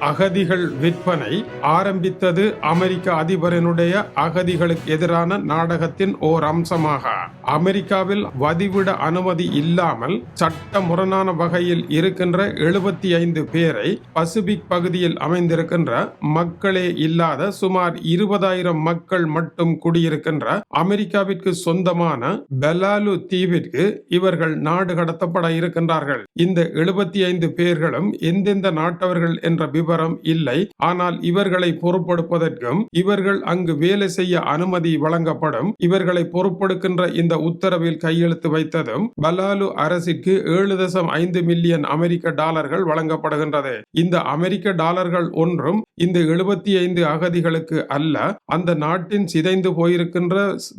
அகதிகள் விற்பனை ஆரம்பித்தது அமெரிக்க அதிபரனுடைய அகதிகளுக்கு எதிரான நாடகத்தின் ஓர் அம்சமாக. அமெரிக்காவில் வதிவிட அனுமதி இல்லாமல் சட்ட முரணான வகையில் இருக்கின்ற எழுபத்தி ஐந்து பேரை பசிபிக் பகுதியில் அமைந்திருக்கின்ற மக்களே இல்லாத சுமார் இருபதாயிரம் மக்கள் மட்டும் குடியிருக்கின்ற அமெரிக்காவிற்கு சொந்தமான பெலாலு தீவிற்கு இவர்கள் நாடு கடத்தப்பட இருக்கின்றார்கள். இந்த எழுபத்தி ஐந்து பேர்களும் எந்தெந்த நாட்டவர்கள் என்ற விவரம் விவரம் இல்லை. ஆனால் இவர்களை பொறுப்படுப்பதற்கும் இவர்கள் அங்கு வேலை செய்ய அனுமதி வழங்கப்படும். இவர்களை பொறுப்படுக்கின்ற இந்த உத்தரவில் கையெழுத்து வைத்ததும் பலாலு அரசிற்கு ஏழு தசம் ஐந்து மில்லியன் அமெரிக்க டாலர்கள் வழங்கப்படுகின்றது. இந்த அமெரிக்க டாலர்கள் ஒன்றும் இந்த எழுபத்தி ஐந்து அகதிகளுக்கு அல்ல அந்த நாட்டின் சிதைந்து போயிருக்கின்ற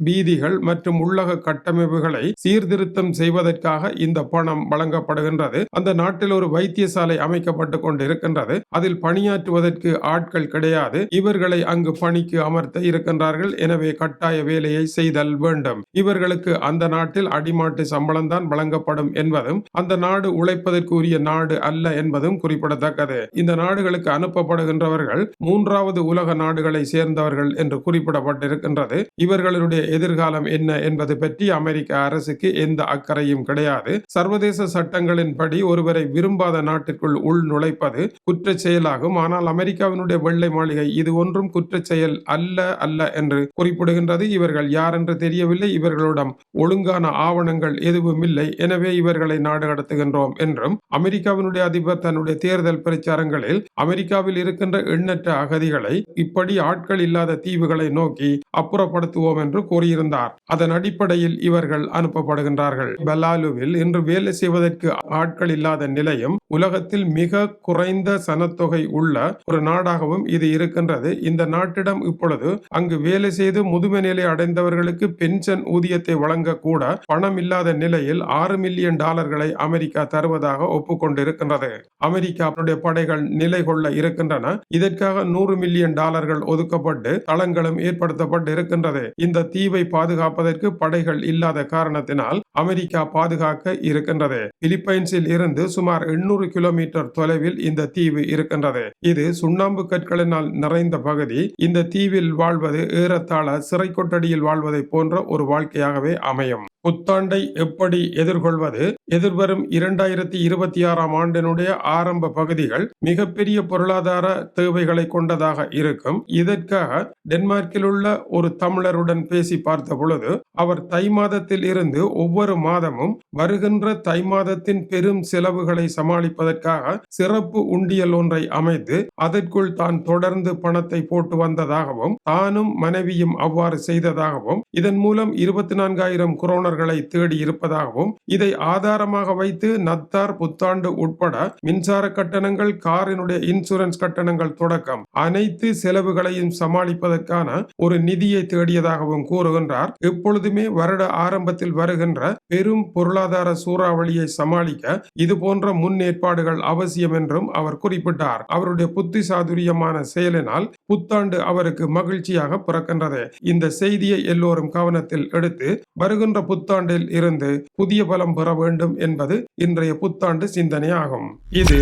வீதிகள் மற்றும் உள்ளக கட்டமைப்புகளை சீர்திருத்தம் செய்வதற்காக இந்த பணம் வழங்கப்படுகின்றது. அந்த நாட்டில் ஒரு வைத்தியசாலை அமைக்கப்பட்டு கொண்டிருக்கின்றது. அதில் பணியாற்றுவதற்கு ஆட்கள் கிடையாது. இவர்களை அங்கு பணிக்கு அமர்த்த இருக்கின்றார்கள். எனவே கட்டாய வேலையை செய்தல் வேண்டும். இவர்களுக்கு அந்த நாட்டில் அடிமாட்டு சம்பளம் தான் வழங்கப்படும் என்பதும் அந்த நாடு உழைப்பதற்கு உரிய நாடு அல்ல என்பதும் குறிப்பிடத்தக்கது. இந்த நாடுகளுக்கு அனுப்பப்படுகின்றவர்கள் மூன்றாவது உலக நாடுகளை சேர்ந்தவர்கள் என்று குறிப்பிடப்பட்டிருக்கின்றது. இவர்களுடைய எதிர்காலம் என்ன என்பது பற்றி அமெரிக்க அரசுக்கு எந்த அக்கறையும் கிடையாது. சர்வதேச சட்டங்களின்படி ஒருவரை விரும்பாத நாட்டிற்குள் உள் நுழைப்பது குற்ற குற்றச் செயலாகும் ஆனால் அமெரிக்காவினுடைய வெள்ளை மாளிகை இது ஒன்றும் குற்ற செயல் அல்ல அல்ல என்று குறிப்பிடுகின்றது. இவர்கள் யார் என்று தெரியவில்லை. இவர்களிடம் ஒழுங்கான ஆவணங்கள் எதுவும் இல்லை. எனவே இவர்களை நாடு கடத்துகின்றோம் என்றும் அமெரிக்காவினுடைய அதிபர் தன்னுடைய தேர்தல் பிரச்சாரங்களில் அமெரிக்காவில் இருக்கின்ற எண்ணற்ற அகதிகளை இப்படி ஆட்கள் இல்லாத தீவுகளை நோக்கி அப்புறப்படுத்துவோம் என்று கூறியிருந்தார். அதன் அடிப்படையில் இவர்கள் அனுப்பப்படுகின்றார்கள். பெலாலுவில் இன்று வேலை செய்வதற்கு ஆட்கள் இல்லாத நிலையும் உலகத்தில் மிக குறைந்த சனத்தொகை உள்ள ஒரு நாடாகவும் இது இருக்கின்றது. இந்த நாட்டிடம் இப்பொழுது அங்கு வேலை செய்து முதுமை நிலை அடைந்தவர்களுக்கு பென்ஷன் ஊதியத்தை வழங்க கூட பணம் இல்லாத நிலையில் ஆறு மில்லியன் டாலர்களை அமெரிக்கா தருவதாக ஒப்புக்கொண்டிருக்கின்றது. அமெரிக்காவுடைய படைகள் நிலை கொள்ள இருக்கின்றன. இதற்காக நூறு மில்லியன் டாலர்கள் ஒதுக்கப்பட்டு தளங்களும் ஏற்படுத்தப்பட்டு இருக்கின்றது இந்த தீவை பாதுகாப்பதற்கு படைகள் இல்லாத காரணத்தினால் அமெரிக்கா பாதுகாக்க இருக்கின்றது. பிலிப்பைன்ஸில் இருந்து சுமார் எண்ணூறு கிலோமீட்டர் தொலைவில் இந்த தீவு இருக்கின்றது. இது சுண்ணாம்பு கற்களினால் நிறைந்த பகுதி. இந்த தீவில் வாழ்வது ஏறத்தாழ சிறை கொட்டடியில் வாழ்வதை போன்ற ஒரு வாழ்க்கையாகவே அமையும். புத்தாண்டை எப்படி எதிர்கொள்வது? எதிர்வரும் இரண்டாயிரத்தி இருபத்தி ஆறாம் ஆண்டினுடைய ஆரம்ப பகுதிகள் மிகப்பெரிய பொருளாதார தேவைகளை கொண்டதாக இருக்கும். இதற்காக டென்மார்க்கில் உள்ள ஒரு தமிழருடன் பேசி பார்த்த பொழுது அவர் தை மாதத்தில் இருந்து ஒவ்வொரு மாதமும் வருகின்ற தை மாதத்தின் பெரும் செலவுகளை சமாளிப்பதற்காக சிறப்பு உண்டியல் ஒன்றை அமைத்து அதற்குள் தான் தொடர்ந்து பணத்தை போட்டு வந்ததாகவும் தானும் மனைவியும் அவ்வாறு செய்ததாகவும் இதன் மூலம் இருபத்தி நான்காயிரம் கொரோனா குரோனர்களை தேடி இருப்பதாகவும் இதை ஆதாரமாக வைத்து நத்தார் புத்தாண்டு உட்பட மின்சார கட்டணங்கள் காரினுடைய இன்சூரன்ஸ் கட்டணங்கள் தொடக்கம் அனைத்து செலவுகளையும் சமாளிப்பதற்கான ஒரு நிதியை தேடியதாகவும் கூறுகின்றார். எப்பொழுதுமே வருட ஆரம்பத்தில் வருகின்ற பெரும் பொருளாதார சூறாவளியை சமாளிக்க இது போன்ற முன்னேற்பாடுகள் அவசியம் என்றும் அவர் குறிப்பிட்டார். அவருடைய புத்தி சாதுரியமான செயலினால் புத்தாண்டு அவருக்கு மகிழ்ச்சியாக பிறக்கின்றது. இந்த செய்தியை எல்லோரும் கவனத்தில் எடுத்து வருகின்ற புத்தாண்டில் இருந்து புதிய பலம் பெற வேண்டும் என்பது இன்றைய புத்தாண்டு சிந்தனையாகும். இது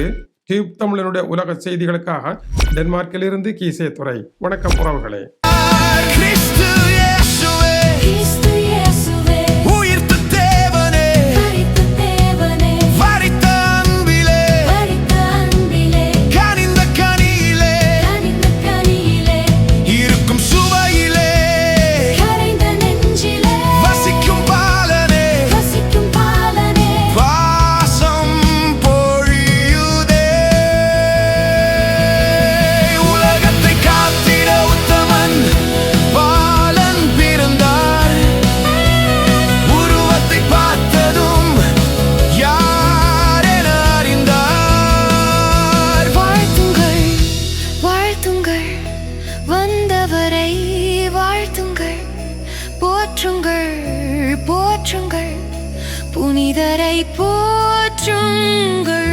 டியூப் தமிழனுடைய உலக செய்திகளுக்காக டென்மார்க்கில் இருந்து கீசே துறை வணக்கம் உறவுகளே. புனிதரை போற்றுங்கள்.